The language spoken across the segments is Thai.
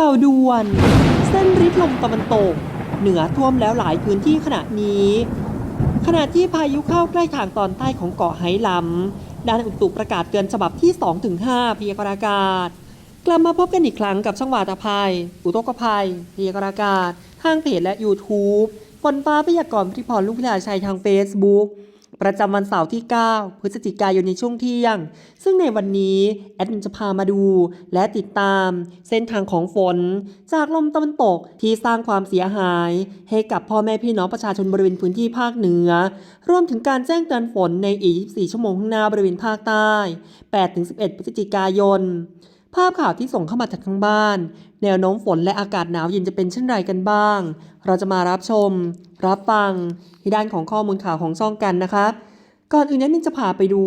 ข่าวด่วน เส้นริดลมตะวันตก เหนือท่วมแล้วหลายพื้นที่ขณะนี้ ขณะที่พายุเข้าใกล้ทางตอนใต้ของเกาะไหหลำด้านอุตุประกาศเตือนฉบับที่ 2-5พยากรณ์อากาศ กลับมาพบกันอีกครั้งกับช่องวาตาภัย อุตกภัยพยากรณ์อากาศทางเพจและ YouTube ฝนฟ้าพยากรณ์พิพรลูกพิลาชัยทาง Facebook ประจำวันเสาร์ที่ 9 พฤศจิกายนในช่วงเที่ยง ซึ่งในวันนี้แอดมินจะพามาดู และติดตามเส้นทางของฝน จากลมตะวันตกที่สร้างความเสียหาย ให้กับพ่อแม่พี่น้องประชาชนบริเวณพื้นที่ภาคเหนือ รวมถึงการแจ้งเตือนฝนในอีก 24 ชั่วโมงข้างหน้าบริเวณภาคใต้ 8-11 พฤศจิกายนภาพข่าวที่ส่งเข้ามาจากทางบ้าน แนวโน้มฝนและอากาศหนาวเย็นจะเป็นเช่นไรกันบ้าง เราจะมารับชม รับฟังในด้านของข้อมูลข่าวของช่องกันนะครับ ก่อนอื่นนั้นมินจะพาไปดู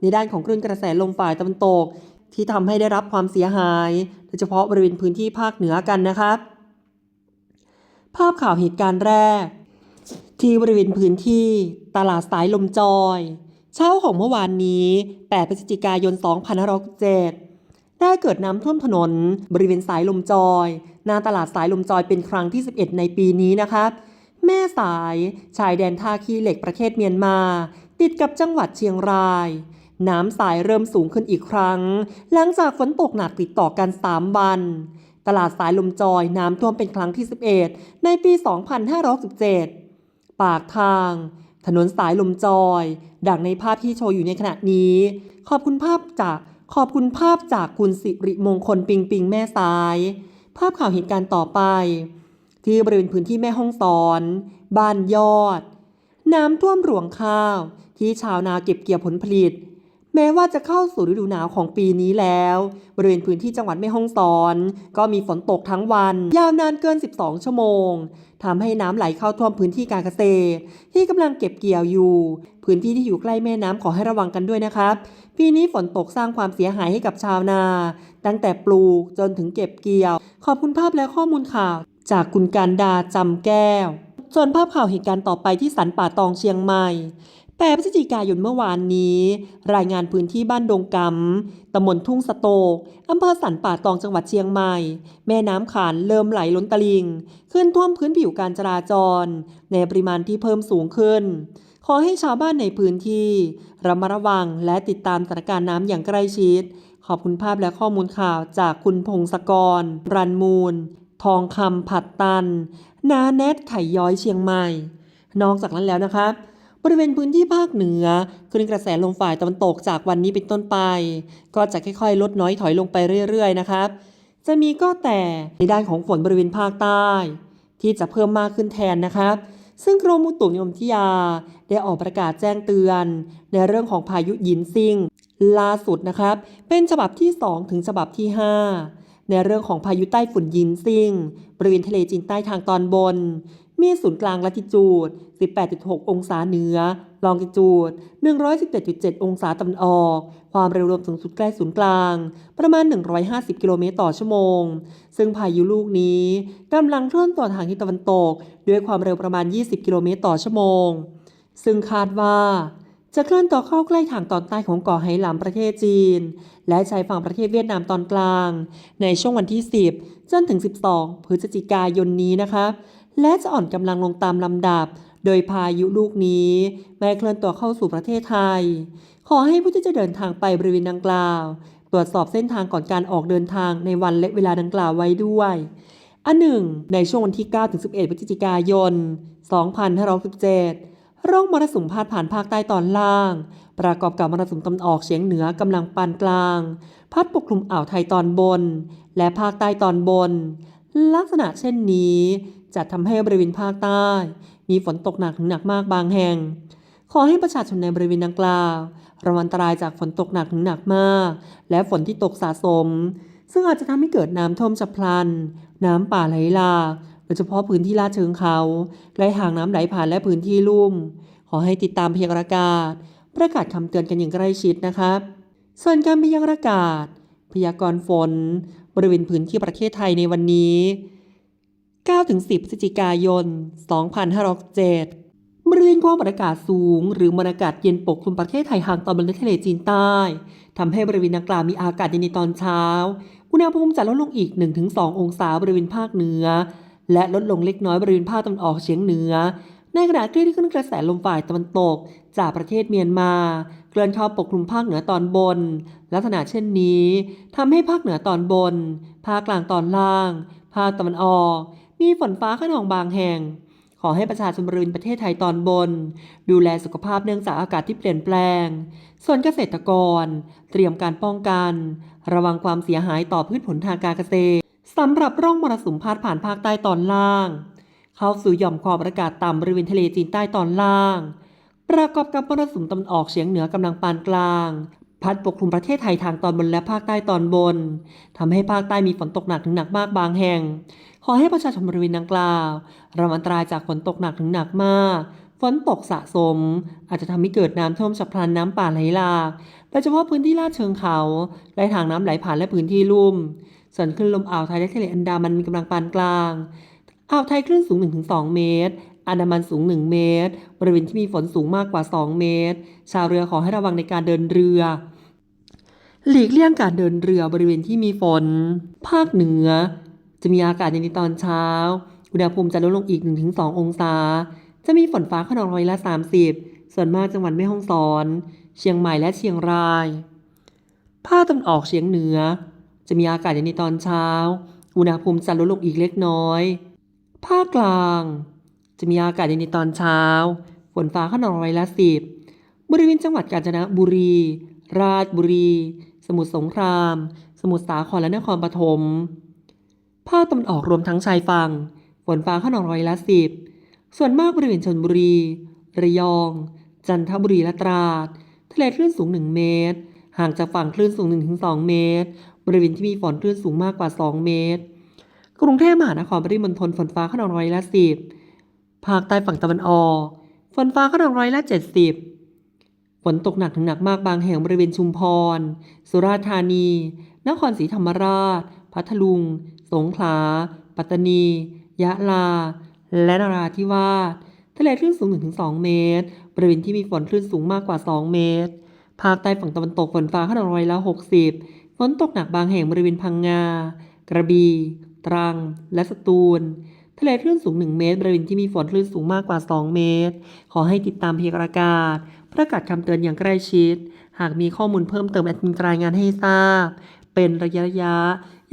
ในด้านของคลื่นกระแสลมฝ่ายตะวันตก ที่ทำให้ได้รับความเสียหาย โดยเฉพาะบริเวณพื้นที่ภาคเหนือกันนะครับ ภาพข่าวเหตุการณ์แรก ที่บริเวณพื้นที่ตลาดสายลมจอย เช้าของเมื่อวานนี้ 8 พฤศจิกายน 2567 ได้เกิดน้ำท่วมถนน บริเวณสายลมจอย หน้าตลาดสายลมจอยเป็นครั้งที่ 11 ในปีนี้นะครับ แม่สายชายแดนท่าขี้เหล็กประเทศเมียนมา ติดกับจังหวัดเชียงราย น้ำสายเริ่มสูงขึ้นอีกครั้ง หลังจากฝนตกหนักติดต่อกัน 3 วัน ตลาดสายลมจอยน้ำท่วมเป็นครั้งที่ 11 ในปี 2567ปากทางถนนสายลมจอย ดังในภาพที่โชว์อยู่ในขณะนี้ ขอบคุณภาพจาก ขอบคุณภาพจากคุณสิริมงคลปิงปิงแม่สาย ภาพข่าวเหตุการณ์ต่อไป ที่บริเวณพื้นที่แม่ห้องสอน บ้านยอด น้ำท่วมหลวงข้าว ที่ชาวนาเก็บเกี่ยวผลผลิต แม้ว่าจะเข้าสู่ฤดูหนาวของปีนี้แล้ว บริเวณพื้นที่จังหวัดแม่ฮ่องสอน ก็มีฝนตกทั้งวัน ยาวนานเกิน 12 ชั่วโมงทำให้น้ำไหลเข้าท่วมพื้นที่การเกษตร ที่กำลังเก็บเกี่ยวอยู่ พื้นที่ที่อยู่ใกล้แม่น้ำขอให้ระวังกันด้วยนะครับ ปีนี้ฝนตกสร้างความเสียหายให้กับชาวนา ตั้งแต่ปลูกจนถึงเก็บเกี่ยว ขอบคุณภาพและข้อมูลข่าว จากคุณการดาจำแก้ว ส่วนภาพข่าวเหตุการณ์ต่อไปที่สันป่าตองเชียงใหม่ 8พฤศจิกายนเมื่อวานนี้ รายงานพื้นที่บ้านดงกำตำบลทุ่งสโตกอำเภอสันป่าตองจังหวัดเชียงใหม่ แม่น้ำขานเริ่มไหลล้นตลิ่งขึ้นท่วมพื้นผิวการจราจร ในปริมาณที่เพิ่มสูงขึ้น ขอให้ชาวบ้านในพื้นที่ ระมัดระวังและติดตามสถานการณ์น้ำอย่างใกล้ชิด ขอบคุณภาพและข้อมูลข่าวจากคุณพงศกร รันมูล ทองคำผัดตัน นาแนทไข่ย้อยเชียงใหม่ นอกจากนั้นแล้วนะครั บริเวณพื้นที่ภาคเหนือคลื่นกระแสลมฝ่ายตะวันตกจากวันนี้เป็นต้นไป ก็จะค่อยๆ ลดน้อยถอยลงไปเรื่อยๆนะครับ จะมีก็แต่ในด้านของฝนบริเวณภาคใต้ ที่จะเพิ่มมากขึ้นแทนนะครับซึ่งกรมอุตุนิยมวิทยา ได้ออกประกาศแจ้งเตือน ในเรื่องของพายุหยินซิงล่าสุดนะครับ เป็นฉบับที่ 2 ถึงฉบับที่ 5 ในเรื่องของพายุใต้ฝุ่นยินซิงบริเวณทะเลจีนใต้ทางตอนบน มีศูนย์กลางลัติจูด 18.6 องศาเหนือ ลองกิจูด 117.7 องศาตะวันออก ความเร็วลมสูงสุดใกล้ศูนย์กลาง ประมาณ 150 กิโลเมตรต่อชั่วโมง ซึ่งพายุลูกนี้กำลังเคลื่อนตัวทางทิศตะวันตก ด้วยความเร็วประมาณ 20 กิโลเมตรต่อชั่วโมง ซึ่งคาดว่าจะเคลื่อนตัวเข้าใกล้ทางตอนใต้ของเกาะไหหลำประเทศจีน และชายฝั่งประเทศเวียดนามตอนกลาง ในช่วงวันที่ 10 จนถึง 12 พฤศจิกายนนี้นะคะ และจะอ่อนกำลังลงตามลำดับ โดยพายุลูกนี้ไม่เคลื่อนตัวเข้าสู่ประเทศไทย ขอให้ผู้ที่จะเดินทางไปบริเวณดังกล่าว ตรวจสอบเส้นทางก่อนการออกเดินทางในวันและเวลาดังกล่าวไว้ด้วยอันหนึ่งในช่วงวันที่9-11 พฤศจิกายน 2567 ร่องมรสุมพาดผ่านภาคใต้ตอนล่าง ประกอบกับมรสุมตะวันออกเฉียงเหนือกำลังปานกลาง พัดปกคลุมอ่าวไทยตอนบน และภาคใต้ตอนบน ลักษณะเช่นนี้ จะทำให้บริเวณภาคใต้ มีฝนตกหนักถึงหนักมากบางแห่ง ขอให้ประชาชนในบริเวณดังกล่าวระวังอันตรายจากฝนตกหนักถึงหนักมาก และฝนที่ตกสะสม ซึ่งอาจจะทำให้เกิดน้ำท่วมฉับพลัน น้ำป่าไหลหลากโดยเฉพาะพื้นที่ลาดเชิงเขาใกล้ห่างน้ำไหลผ่านและพื้นที่ลุ่ม ขอให้ติดตามพยากรณ์อากาศ ประกาศคำเตือนกันอย่างใกล้ชิดนะครับ ส่วนการพยากรณ์อากาศ พยากรณ์ฝน บริเวณพื้นที่ประเทศไทยในวันนี้ 9-10พฤศจิกายน 2567บริเวณความกดอากาศสูง หรือมวลอากาศเย็นปกคลุมประเทศไทยห่างตอนบนและทะเลจีนใต้ทำให้บริเวณดังกล่าวมีอากาศเย็นในตอนเช้า อุณหภูมิจะลดลงอีก 1-2 องศาบริเวณภาคเหนือ และลดลงเล็กน้อยบริเวณภาคตะวันออกเฉียงเหนือ ในขณะคลื่นที่ขึ้นกระแสลมฝ่ายตะวันตก จากประเทศเมียนมาเคลื่อนเข้าปกคลุมภาคเหนือตอนบน ลักษณะเช่นนี้ทำให้ภาคเหนือตอนบน ภาคกลางตอนล่าง ภาคตะวันออก มีฝนฟ้าขนองบางแห่ง ขอให้ประชาชนบริเวณประเทศไทยตอนบน ดูแลสุขภาพเนื่องจากอากาศที่เปลี่ยนแปลง ส่วนเกษตรกร เตรียมการป้องกัน ระวังความเสียหายต่อพืชผลทางการเกษตรสำหรับร่องมรสุมพาดผ่านภาคใต้ตอนล่าง เข้าสู่หย่อมความกดอากาศต่ำบริเวณทะเลจีนใต้ตอนล่าง ประกอบกับมรสุมตะวันออกเฉียงเหนือกำลังปานกลางพัดปกคลุมประเทศไทยทางตอนบนและภาคใต้ตอนบนทำให้ภาคใต้มีฝนตกหนักถึงหนักมากบางแห่ง ขอให้ประชาชนบริเวณดังกล่าวระวังอันตรายจากฝนตกหนักถึงหนักมาก ฝนตกสะสม อาจจะทำให้เกิดน้ำท่วมฉับพลันน้ำป่าไหลหลากโดยเฉพาะพื้นที่ลาดเชิงเขาและทางน้ำไหลผ่านและพื้นที่ลุ่ม ส่วนคลื่นลมอ่าวไทยและทะเลอันดามันมีกำลังปานกลางอ่าวไทยคลื่นสูง 1-2 เมตร อันดามันสูง 1 เมตร บริเวณที่มีฝนสูงมากกว่า 2 เมตร ชาวเรือขอให้ระวังในการเดินเรือ หลีกเลี่ยงการเดินเรือบริเวณที่มีฝน ภาคเหนือ จะมีอากาศเย็นในตอนเช้า อุณหภูมิจะลดลงอีก 1-2 องศา จะมีฝนฟ้าขนองร้อยละ 30 ส่วนมากจังหวัดแม่ฮ่องสอน เชียงใหม่และเชียงราย ภาคตะวันออกเฉียงเหนือ จะมีอากาศเย็นในตอนเช้า อุณหภูมิจะลดลงอีกเล็กน้อย ภาคกลาง จะมีอากาศเย็นในตอนเช้า ฝนฟ้าขนองร้อยละสิบบริเวณจังหวัดกาญจนบุรี ราชบุรี สมุทรสงคราม สมุทรสาครและนครปฐม ภาคตะวันออกรวมทั้งชายฝั่งฝนฟ้าขนองร้อยละสิบส่วนมากบริเวณชนบุรี ระยอง จันทบุรีและตราด ทะเลคลื่นสูง 1 เมตร ห่างจากฝั่งคลื่นสูง 1-2 เมตร บริเวณที่มีฝนคลื่นสูงมากกว่า 2 เมตร กรุงเทพมหานครปริมณฑลฝนฟ้าขนองร้อยละสิบภาคใต้ฝั่งตะวันออก ฝนฟ้าขนองร้อยละเจ็ดสิบฝนตกหนักถึงหนักมากบางแห่งบริเวณชุมพร สุราษฎร์ธานี นครศรีธรรมราช พัทลุง สงขลา ปัตตานี ยะลา และนราธิวาส ทะเลคลื่นสูง 1-2 เมตร บริเวณที่มีฝนคลื่นสูงมากกว่า 2 เมตร ภาคใต้ฝั่งตะวันตกฝนฟ้าขนองร้อยละ 60 ฝนตกหนักบางแห่งบริเวณพังงา กระบี่ ตรัง และสตูลทะเลคลื่นสูง 1 เมตร บริเวณที่มีฝนคลื่นสูงมากกว่า 2 เมตร ขอให้ติดตามพยากรณ์อากาศ ประกาศคำเตือนอย่างใกล้ชิด หากมีข้อมูลเพิ่มเติมแอดมินรายงานให้ทราบ เป็นระยะระยะ